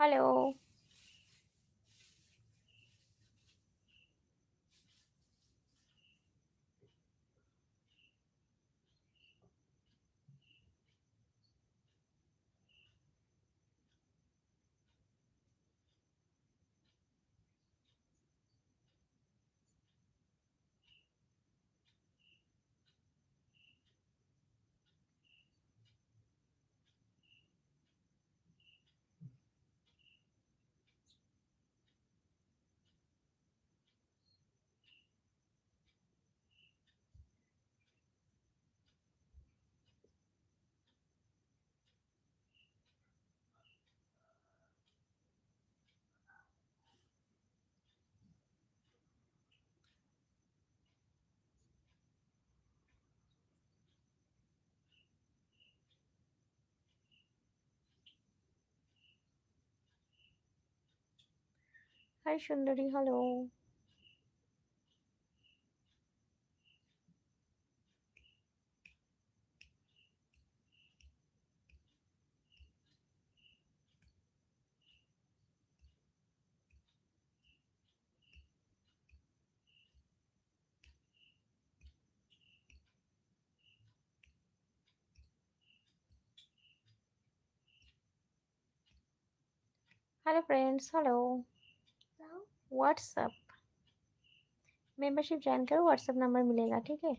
Hello hi সুন্দরী Hello. Hello friends, hello. WhatsApp membership join करो WhatsApp number मिलेगा ठीक है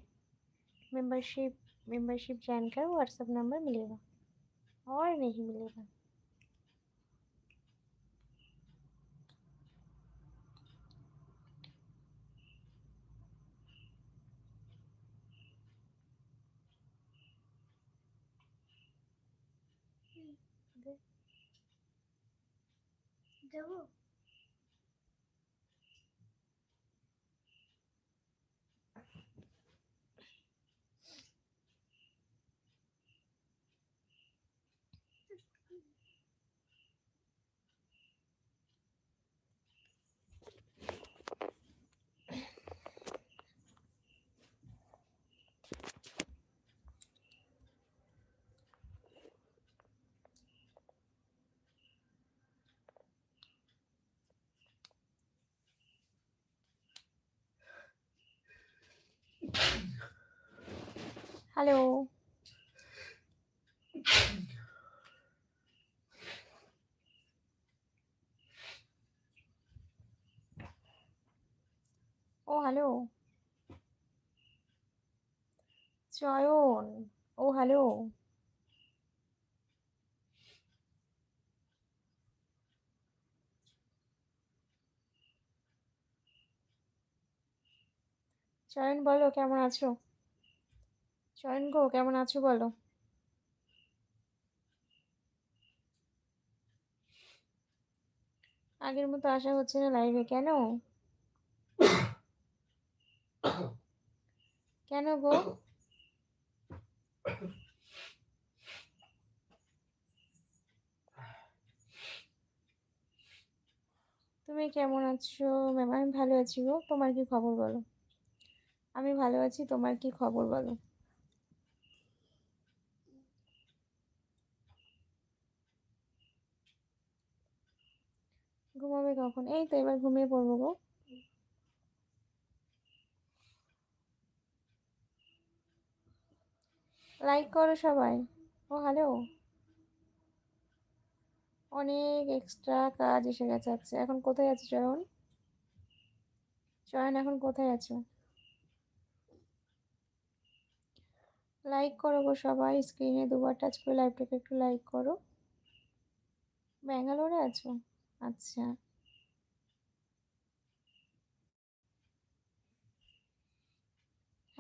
मेंबरशिप मेंबरशिप ज्वाइन करो व्हाट्सअप नंबर मिलेगा और नहीं मिलेगा দেবো हेलो ও হ্যালো চয়ন ও হ্যালো চয়ন বলো কেমন আছো? চয়ন গো, কেমন আছো বলো? আগের মতো আসা হচ্ছে না লাইভে কেন? কেন গো? তুমি কেমন আছো? ম্যাম আমি ভালো আছি গো। তোমার কি খবর বলো? আমি ভালো আছি, তোমার কি খবর বলো? কখন এই তো এবার ঘুমিয়ে পড়ব গো। লাইক করো সবাই। ও হ্যালো অনেক এক্সট্রা কাজ এসে গেছে আচ্ছা এখন কোথায় আছো, চয়ন? চয়ন, এখন কোথায় আছো? লাইক করো গো সবাই। স্ক্রিনে দুবার টাচ করে লাইভটাকে একটু লাইক করো। ব্যাঙ্গালোরে আছো? আচ্ছা।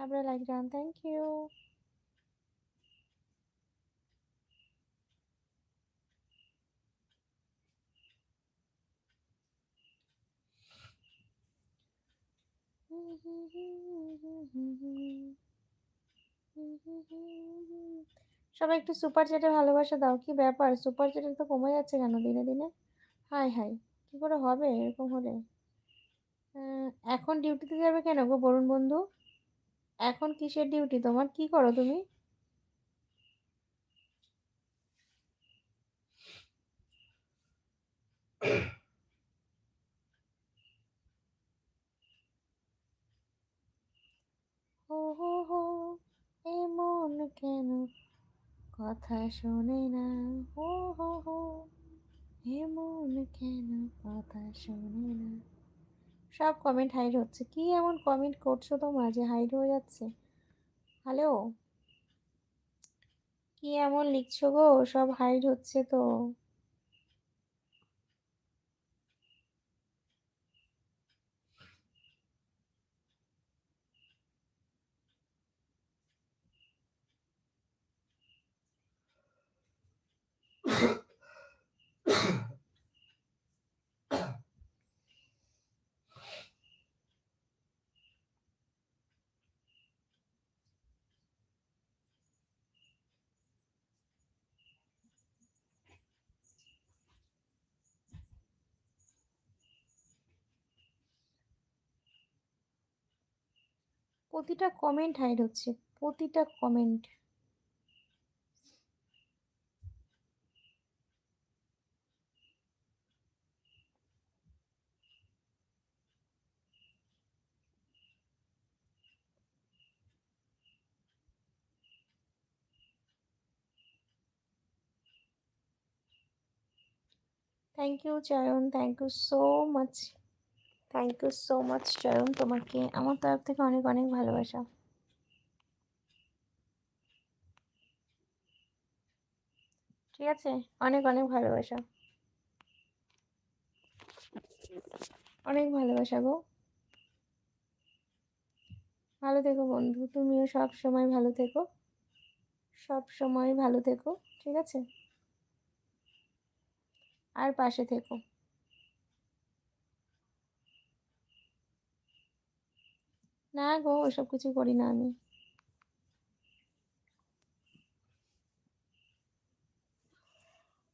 Have a like done. Thank you. সবাই একটু সুপার চ্যাটে ভালোবাসা দাও। কি ব্যাপার? সুপার চ্যাটে তো কমে যাচ্ছে কেন দিনে দিনে? হাই হাই কি করে হবে? এরকম হলে। এখন ডিউটিতে যাবে কেন গো বরুণ বন্ধু? এখন কিসের ডিউটি তোমার কি করো তুমি? হো হো এমন কেন? কথা শোনে না। হো হো হো এমন কেন? কথা শোনে না। সব কমেন্ট হাইড হচ্ছে। কি এমন কমেন্ট করছ তোমরা যে হাইড হয়ে যাচ্ছে? হ্যালো কি এমন লিখছো গো? সব হাইড হচ্ছে তো। প্রতিটা কমেন্ট হাইড হচ্ছে প্রতিটা comment thank you Chayan thank you so much thank you so much Chayan তোমাকে আমার তরফ থেকে অনেক অনেক ভালোবাসা। ঠিক আছে? অনেক অনেক ভালোবাসা। অনেক ভালোবাসা গো। ভালো থেকো বন্ধু, তুমিও সব সময় ভালো থেকো। সব সময় ভালো থেকো, ঠিক আছে? আর পাশে থেকো। না গো ওসব কিছু করি না আমি।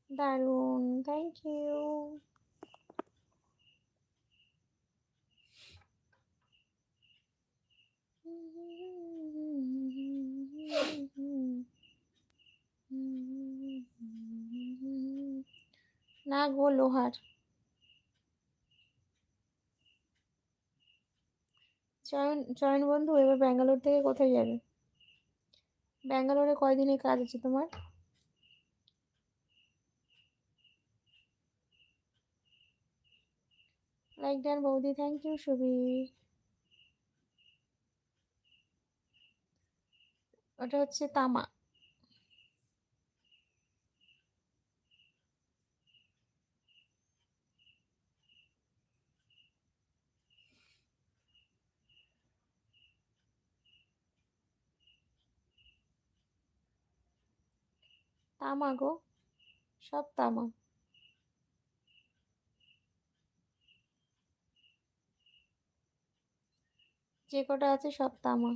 দারুণ থ্যাংক ইউ না গো লোহার। চয়ন চয়ন বন্ধু, এবার ব্যাঙ্গালোর থেকে কোথায় যাবে? ব্যাঙ্গালোরে কয়দিনের কাজ আছে তোমার? লাইক ডান বৌদি থ্যাংক ইউ সুবীর। ওটা হচ্ছে তামা। তামা গো, সব তামা। যে কটা আছে সব তামা।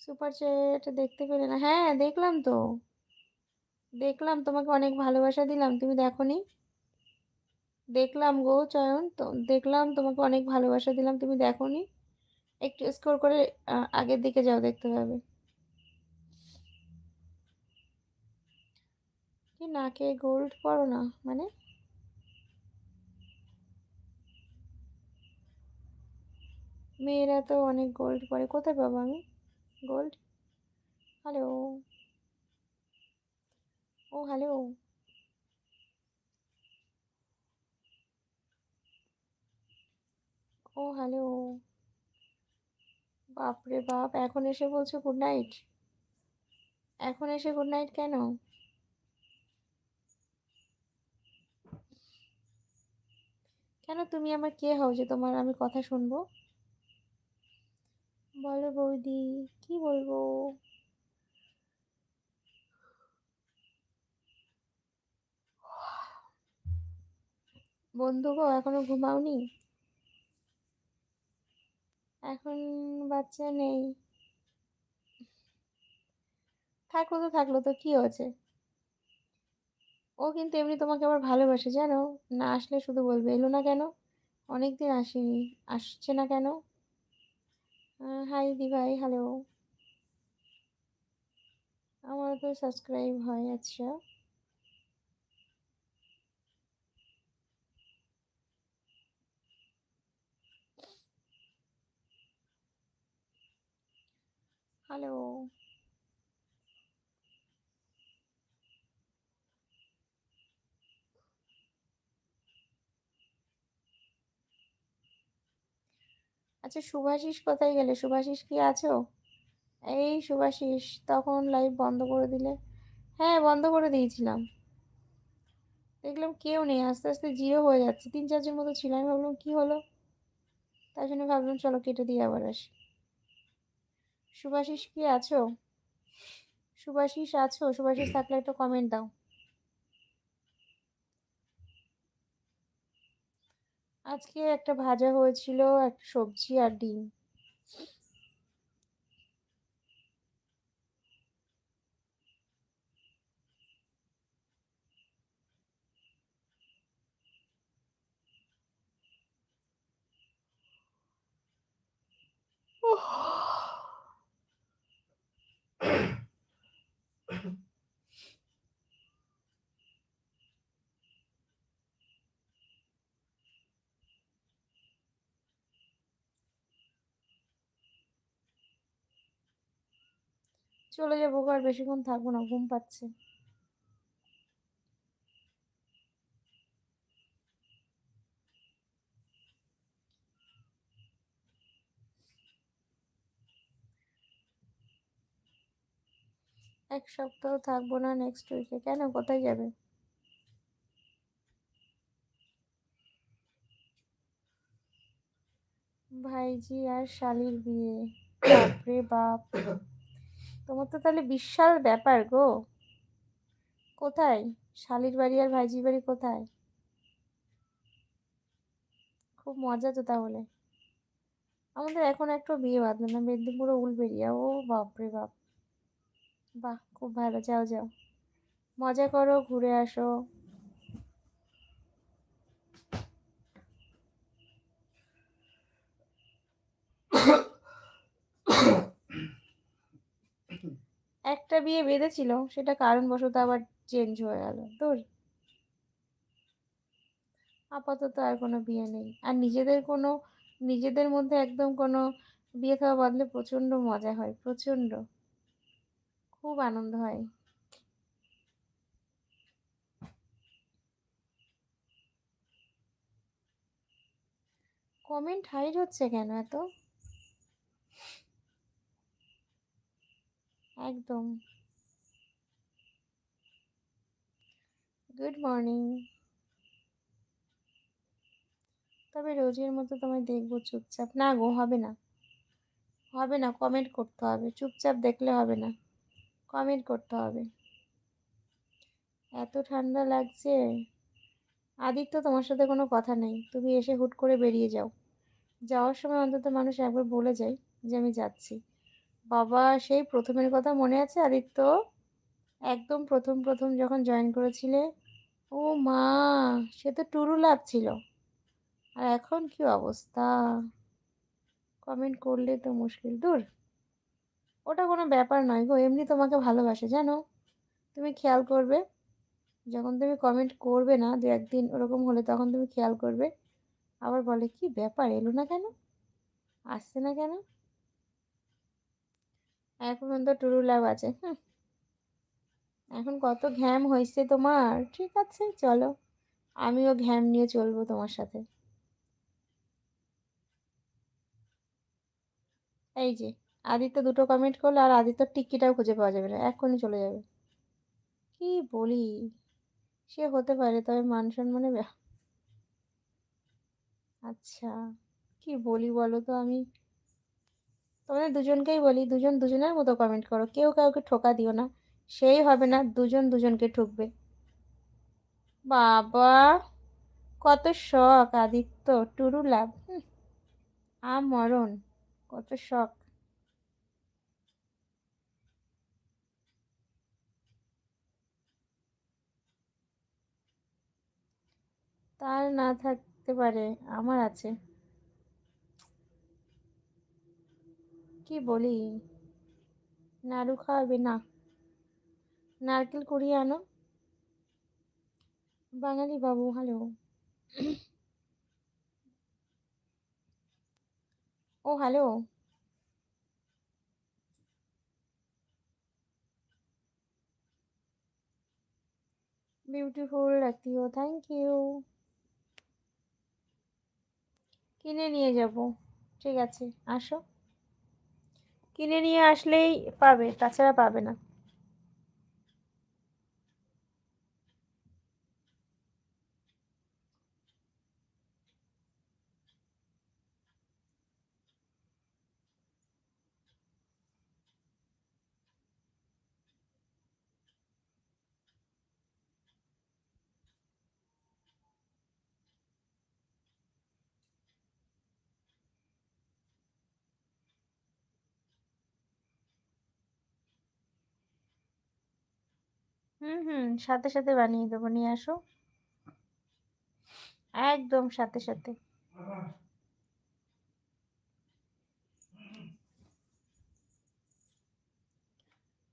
সুপার চ্যাট দেখতে পেলে না? হ্যাঁ দেখলাম তো। দেখলাম, তোমাকে অনেক ভালোবাসা দিলাম, তুমি দেখো নি দেখলাম গো চয়ন, তো দেখলাম তোমাকে অনেক ভালোবাসা দিলাম, তুমি দেখো নি একটু স্কোর করে আগের দিকে যাও দেখতে পাবে। নাকে গোল্ড পরো না মানে? মেয়েরা তো অনেক গোল্ড পরে, কোথায় পাবো আমি? গোল্ড হ্যালো ও হ্যালো ও হ্যালো বাপরে বাপ, এখন এসে বলছো গুড নাইট এখন এসে গুড নাইট কেন? কেন তুমি আমার কে হও যে তোমার আমি কথা শুনব? বলো বৌদি, কি বলব? বন্ধু গো, এখনও ঘুমাওনি? এখন বাচ্চা নেই। থাকল তো থাকল, তো কি হয়েছে? ও কিন্তু এমনি তোমাকে আবার ভালোবাসে, জানো? না আসলে শুধু বলবে, এলো না কেন? অনেক দিন আসিনি, আসছে না কেন? হাই দি ভাই হ্যালো আমার তো সাবস্ক্রাইব হয় আচ্ছা। হ্যালো আচ্ছা শুভাশিস কোথায় গেলে? শুভাশিস কি আছো? এই শুভাশিস তখন লাইভ বন্ধ করে দিলে। হ্যাঁ বন্ধ করে দিয়েছিলাম। দেখলাম কেউ নেই, আস্তে আস্তে জিরো হয়ে যাচ্ছে। তিন চারজন মতো ছিল আমি ভাবলাম কী হলো? তাই জন্য ভাবলাম চলো কেটে দিয়ে আবার আসি। শুভাশিস কি আছো? শুভাশিস আছো? শুভাশিস থাকলে একটা কমেন্ট দাও। আজকে একটা ভাজা হয়েছিল একটা সবজি আর ডিম। চলে যাব আর বেশিক্ষণ থাকব না, ঘুম পাচ্ছে। এক সপ্তাহ থাকব না নেক্সট উইকে কেন? কোথায় যাবে? ভাইজি আর শালির বিয়ে। বাপরে বাপ। তোমার তো তাহলে বিশাল ব্যাপার গো। কোথায়? শালির বাড়ি আর ভাইজির বাড়ি কোথায়? খুব মজা তো তাহলে। আমাদের এখন একটু বিয়ে বাঁধলো না মেদিনীপুরে উলবেরিয়া ও বাপরে বাপ। বাহ, খুব ভালো। যাও যাও। মজা করো, ঘুরে আসো। একটা বিয়ে বেঁধেছিল, সেটা কারণবশত আবার চেঞ্জ হয়ে গেল। তোর? আপাতত আর কোনো বিয়ে নেই। আর নিজেদের কোনো, নিজেদের মধ্যে একদম কোনো বিয়ে খাওয়া বাঁধলে প্রচণ্ড মজা হয়, প্রচণ্ড। খুব আনন্দ হয়। কমেন্ট হাইড হচ্ছে কেন এত? একদম। গুড মর্নিং তবে রোজের মতো তোমায় দেখব চুপচাপ। না গো, হবে না। হবে না কমেন্ট করতে হবে। চুপচাপ দেখলে হবে না। কমেন্ট করতে হবে। এত ঠান্ডা লাগছে। আদিত্য, তোমার সাথে কোনো কথা নেই। তুমি এসে হুট করে বেরিয়ে যাও। যাওয়ার সময় অন্তত মানুষ একবার বলে যায় যে আমি যাচ্ছি। বাবা সেই প্রথমের কথা মনে আছে, আদিত্য? একদম প্রথম প্রথম যখন জয়েন করেছিলে। ও মা, সে তো টুরু লাভ ছিল। আর এখন কি অবস্থা? কমেন্ট করলে তো মুশকিল। দূর। ওটা কোনো ব্যাপার নয় গো, এমনি তোমাকে ভালোবাসে, জানো? তুমি খেয়াল করবে, যখন তুমি কমেন্ট করবে না, দু একদিন ওরকম হলে তখন তুমি খেয়াল করবে। আবার বলে, কি ব্যাপার, এলো না কেন? আসছে না কেন? এখন তো টুরু লাভ আছে এখন কত ঘ্যাম হয়েছে তোমার। ঠিক আছে, চলো। আমিও ঘ্যাম নিয়ে চলবো তোমার সাথে। এই যে, আদিত্য দুটো কমেন্ট করল আর আদিত্য টিকিটাও খুঁজে পাওয়া যাবে না এক্ষুনি চলে যাবে। কি বলি? সে হতে পারে, তবে মান সম্মানে আচ্ছা কি বলি বলো তো আমি? তোমাদের দুজনকেই বলি, দুজন দুজনের মতো কমেন্ট করো। কেউ কাউকে ঠোকা দিও না। সেই হবে না, দুজন দুজনকে ঠুকবে। বাবা, কত শখ আদিত্য, টুরু লাভ। আমরণ, কত শখ। তার না থাকতে পারে, আমার আছে। কি বলি? নাড়ু খাওয়াবে না। নারকেল কুড়িয়ে আনো। বাঙালি বাবু হ্যালো ও হ্যালো বিউটিফুল রাখতিও থ্যাংক ইউ কিনে নিয়ে যাব। ঠিক আছে, আসো। কিনে নিয়ে আসলেই পাবে তাছাড়া পাবে না। হুম হুম, সাথে সাথে বানিয়ে দেবো, নিয়ে আসো। একদম সাথে সাথে।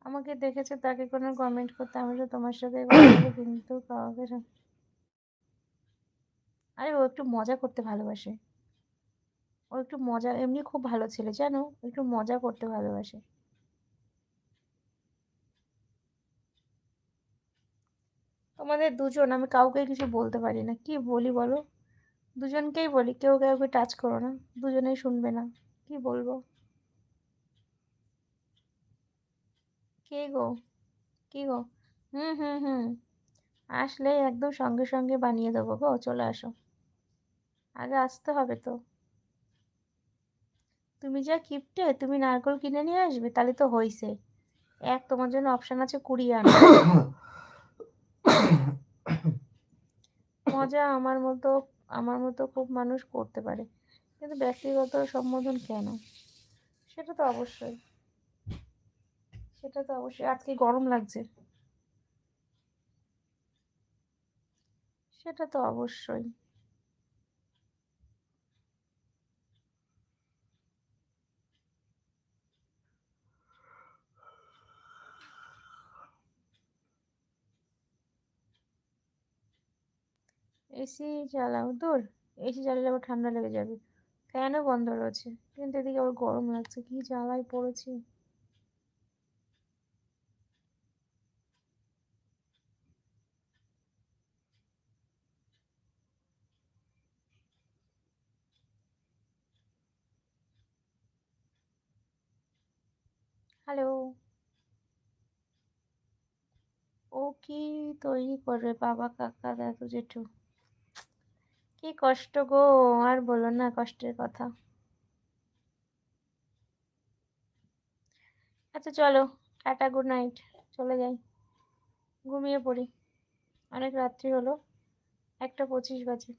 আমাকে দেখেছে তাকে কোনো কমেন্ট করতে, আমি তো তোমার সাথে কিন্তু কাউকে আরে ও একটু মজা করতে ভালোবাসে। ও একটু মজা, এমনি খুব ভালো ছেলে, জানো? একটু মজা করতে ভালোবাসে। তোমাদের দুজন, আমি কাউকে কিছু বলতে পারি না। কি বলি বলো? দুজনকেই বলি, কেউ কাউকে টাচ করো না। দুজনেই শুনবে না। কি বলব? কে গো? কি গো? হুম হুম হুম। আসলে একদম সঙ্গে সঙ্গে বানিয়ে দেবো গো, চলে আসো। আগে আসতে হবে তো। তুমি যা কিপটে, তুমি নারকল কিনে নিয়ে আসবে, তাহলে তো হইছে। এক, তোমার জন্য অপশান আছে কুড়ি আনা। মজা আমার মতো আমার মতো খুব মানুষ করতে পারে। কিন্তু ব্যক্তিগত সম্বোধন কেন? সেটা তো অবশ্যই। সেটা তো অবশ্যই। আজকে গরম লাগছে। সেটা তো অবশ্যই। এসি চালাও দূর এসি চালালে আবার ঠান্ডা লেগে যাবে। ফ্যানও বন্ধ রয়েছে। কিন্তু এদিকে আবার গরম লাগছে, কি জ্বালায় পড়েছি। হ্যালো ও কি তৈরি করবে, বাবা, কাকা দাদু জেঠু। কি কষ্ট গো, আর বলো না কষ্টের কথা। আচ্ছা চলো, টাটা গুড নাইট চলে যাই। ঘুমিয়ে পড়ি। অনেক রাত্রি হলো, একটা পঁচিশ বাজে।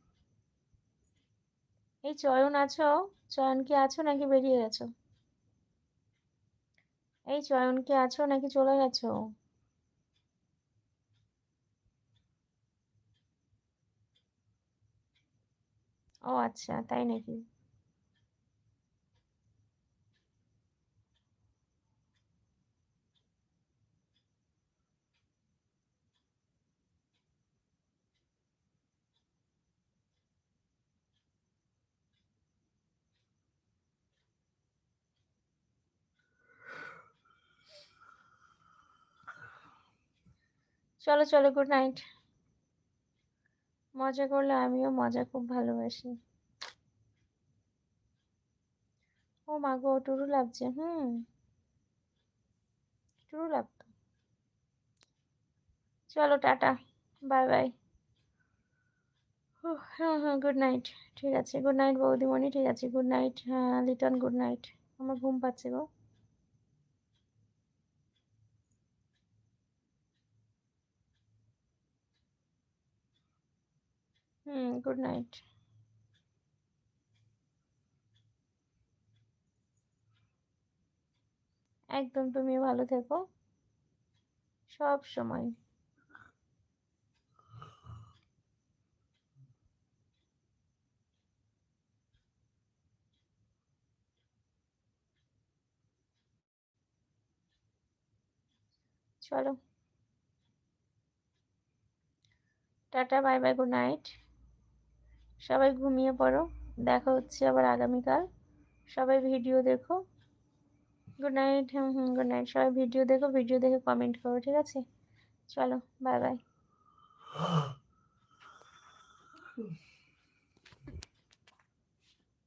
এই চয়ন আছো? চয়ন কি আছো নাকি বেরিয়ে গেছো? এই চয়ন কি আছো নাকি চলে গেছো? ও আচ্ছা তাই নাকি? চলো চলো গুড নাইট মজা করলে আমিও মজা খুব ভালোবাসি। ও মা গো, টুরু লাগছে হুম। টুরু লাগতো চলো, টাটা, বাই বাই। হ্যাঁ হ্যাঁ গুড নাইট ঠিক আছে। গুড নাইট বৌদিমণি, ঠিক আছে। গুড নাইট হ্যাঁ লিটন গুড নাইট আমার ঘুম পাচ্ছে গো। হুম গুড নাইট একদম তুমি ভালো থেকো। সব সময়। চলো। Tata bye bye good night সবাই ঘুমিয়ে পড়ো। দেখা হচ্ছে আবার আগামীকাল। সবাই ভিডিও দেখো। Good night hmm hmm good night সবাই ভিডিও দেখো ভিডিও দেখে কমেন্ট করো, ঠিক আছে? চলো বাই বাই